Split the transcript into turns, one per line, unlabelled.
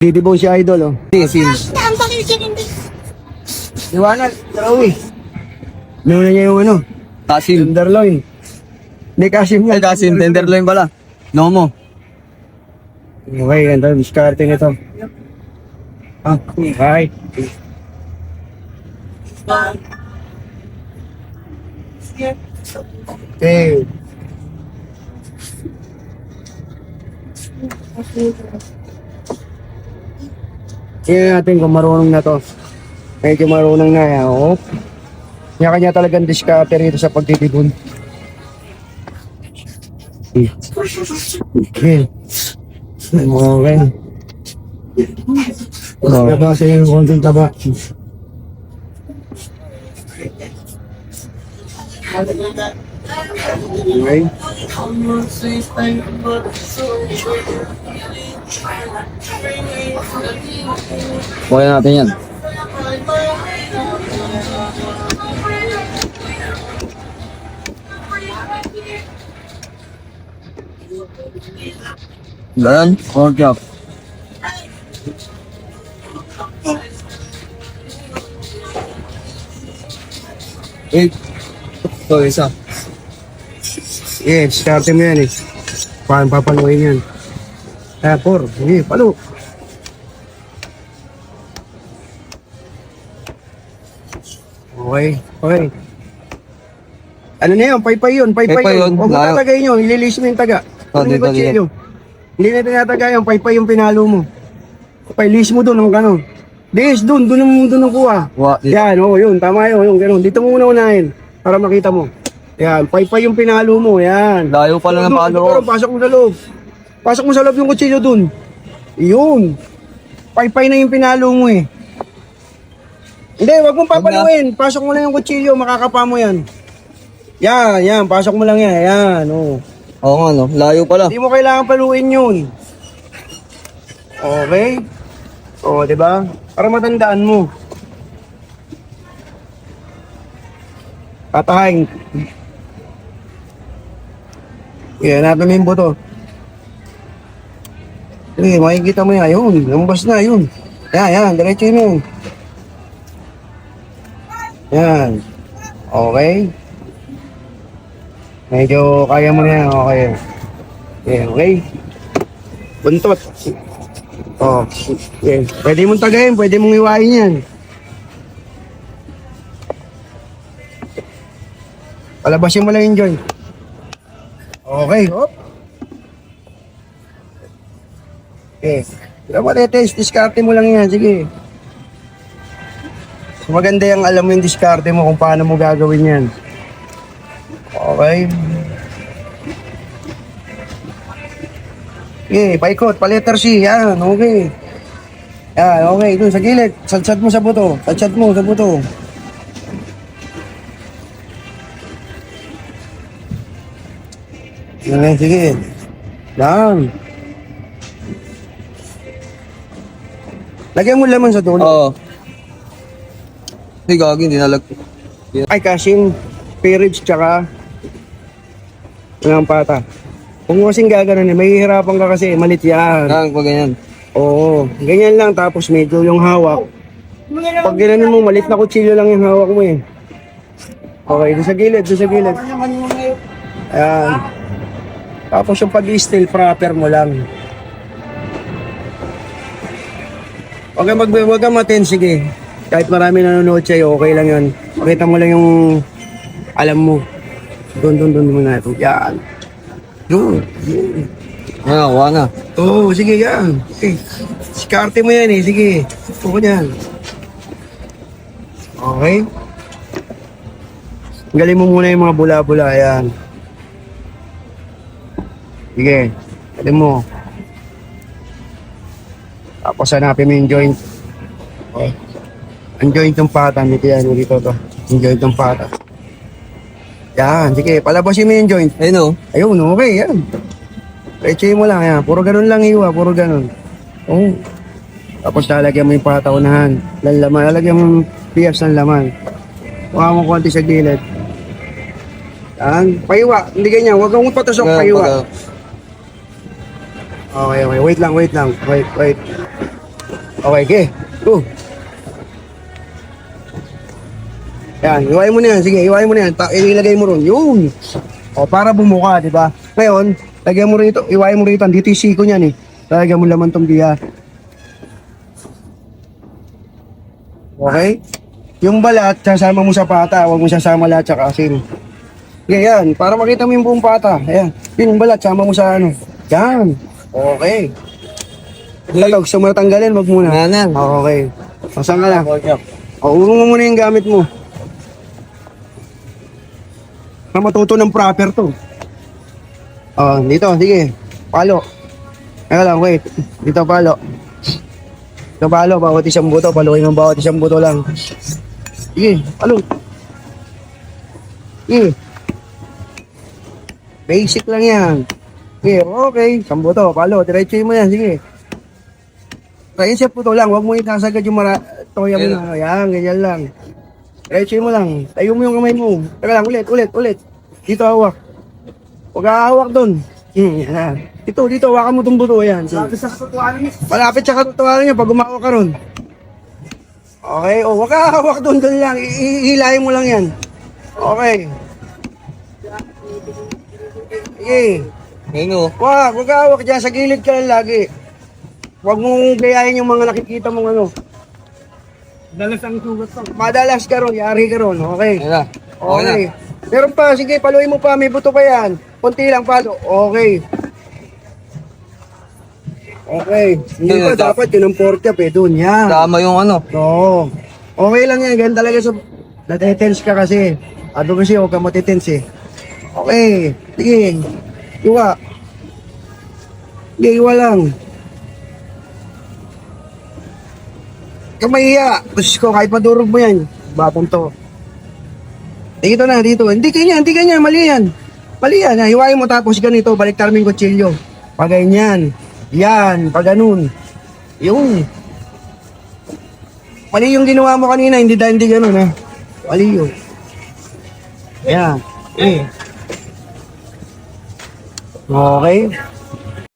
Didibon si Idol, oh. Sin.
Ang pakikinin
Liwanag, Tarawi. Nuna niya yung ano,
Kasim.
tenderloin. Hindi Kasim
Ay, Kasim. Tenderloin pala. Nomo.
Okay, ganda. Diskarte nito. Ah, okay. Okay. Tingnan natin kung marunong na to. Medyo marunong na yan. Oh. Kanya-kanya talagang diskarte rito sa pagtitipon. Okay. Okay. Oh. Taba sa yung konting taba. Okay.
Kaya natin yan. Ganun. Pork chop.
Eight.
Ito, isa.
Yeah, diskarte mo yan eh. Paano papaluin yan? Ah, four. Sige, palo. Okay, okay. Ano na yun? Paypay yun, paypay
Paypay
yun.
yun,
Huwag mo
layo.
tatagay nyo, ililis mo yung taga.
Oh,
Ano yung
dito,
kutsilyo? Hindi na tinatagay yung paypay yung pinalo mo. Pailis mo doon, ang gano'n. Dis, doon, doon mo doon ang kuha.
Wa.
Yan, oo, yun, tama yun, yung gano'n. Dito mo muna unahin, para makita mo. Yan, paypay yung pinalo mo, yan.
Layo pala ng
Doon,
palo
doon, Pasok mo sa loob. Pasok mo sa loob yung kutsilyo dun. Yun. Paypay na yung pinalo mo eh. Hindi, wag mong papaluin. Pasok mo lang yung kutsilyo, makakapa mo yan. Yan, yan, pasok mo lang yan. Yan, oh.
Oo nga, no. Layo pala.
Hindi mo kailangan paluin yun. Okay? O, di ba? Para matandaan mo. Patahain. Yan, natin mo yung buto. Sige, makikita mo yan. Yun, lumabas na, yun. Yan, yan, diretso mo yun. Yan. Okay. Medyo kaya mo na yan, okay. Okay, okay. Buntot. Oh, okay. Pwede mong tagayin, pwede mong iwain yan. Palabasin mo lang yung joint. Okay, hop. Okay. Pero mo test, diskarte mo lang yan, sige. Maganda yung alam mo yung diskarte mo kung paano mo gagawin yan. Okay. Okay, paikot, pa letter C, yan, okay. Yan, okay, dun sa gilid, sadsad mo sa buto, sadsad mo sa buto. Yan, sige. Yan. Lagyan mo laman sa dulo.
Oo. Hindi, gagi. Hindi nalag...
Ay, kasing perage tsaka ng pata. Kung kasing gaganon eh, mahihirapan ka kasi, malit yan.
Lang, pag ganyan.
Oo, ganyan lang tapos medyo yung hawak. Pag ginanon mo, malit na kutsilyo lang yung hawak mo eh. Okay, doon sa gilid, doon sa gilid. Ayan. Tapos yung pag-steel proper mo lang. Huwag kang mag huwag kang matin, sige. Kahit marami nanonood sa'yo, okay lang yan. Pakita mo lang yung alam mo. Doon, doon, doon muna ito. Yan. Doon.
Yan, kuha na.
Oo, sige yan. Okay. Diskarte mo yan eh, sige. Ko yan. Okay. Galing mo muna yung mga bula-bula, yan. Sige, galing mo. Tapos hanapin mo yung joint. Okay. Ang joint ng pata, dito yan, dito to. Yung joint ng pata. Yan, sige, palabasin mo yung joint.
Ayun, oh.
Ayun, okay, yan. Peche mo lang yan. Puro ganun lang iwa, puro ganun. Oo. Tapos lalagyan mo yung pataunahan. Ng laman. Lalagyan mo yung piyas ng laman. Kuha mo konti sa gilid. Yan. Paiwa. Hindi ganyan. Huwag kang patusok
Nga,
paiwa.
pag-
Okay, okay. Wait lang, wait lang. Wait, wait. Okay, okay. Go. Yan, iwain mo na yan. Sige, iwain mo na yan. Ta- ilagay mo ron. Yun. O, para bumuka, di ba? Ngayon, lagyan mo rito, iwain mo rito. Dito yung siko niyan eh. Lagyan mo laman tong biya. Okay? Yung balat, sasama mo sa pata. Huwag mo sasama lahat sa asin. Sige, yan. Para makita mo yung buong pata. Ayan. Yun yung balat, sama mo sa ano. Yan. Okay. Ito, gusto mo na tanggalin, wag muna.
Nga na.
Okay. Pasang ka lang. O, urong mo muna yung gamit mo. Na matuto ng proper to. Oh, dito, sige. Palo. Teka lang, wait. Dito, palo. Dito, palo. Bawat isang buto. Paluin mo bawat isang buto lang. Sige, palo. Sige. Basic lang yan. Okay. Isang buto, palo. Diretso mo yan, sige. Kaya siya puto lang, wag mo itasagad yung mara toya mo na. Yan, ganyan lang. Diretso mo lang. Tayo mo yung kamay mo. Teka lang, ulit, ulit, ulit. Dito hawak. Huwag hawak doon. Hmm, yan. Dito, dito, hawakan mo itong buto. Yan. Malapit sa katutuan niya. Malapit sa katutuan niya pag umawak ka ron. Okay, oh, wag ka hawak doon, doon lang. I- i- Hilahin mo lang yan. Okay. Sige.
Ayun o.
Wag, wag ka hawak dyan. Sa gilid ka lang lagi. Huwag mong gayahin yung mga nakikita mong ano.
Dalas ang sugat ko.
Madalas ka ron, yari ka ron. Okay.
Ayun na. Okay na.
Okay. Meron pa, sige, paluin mo pa. May buto pa yan. Kunti lang palo. Okay. Okay. Hindi
Yun,
pa,
da-
dapat yun ang pork chop eh. Doon, yan.
Tama yung ano.
Oo. Okay lang yan. Ganun talaga sa... Natetense ka kasi. Ano kasi, huwag ka matitense eh. Okay. Sige. Iwa. Iwa lang. Kamahiya. Tapos ko, kahit madurog mo yan. Batong to. Dito na, dito. Hindi kanya, hindi kanya. Mali yan. Mali yan. Hiwain mo tapos ganito. Balik mo yung kutsilyo. Pag ganyan. Yan. Pag ganun. Yung. Mali yung ginawa mo kanina, hindi dahil hindi ganun ha. Mali yun. Ayan. Eh. Okay.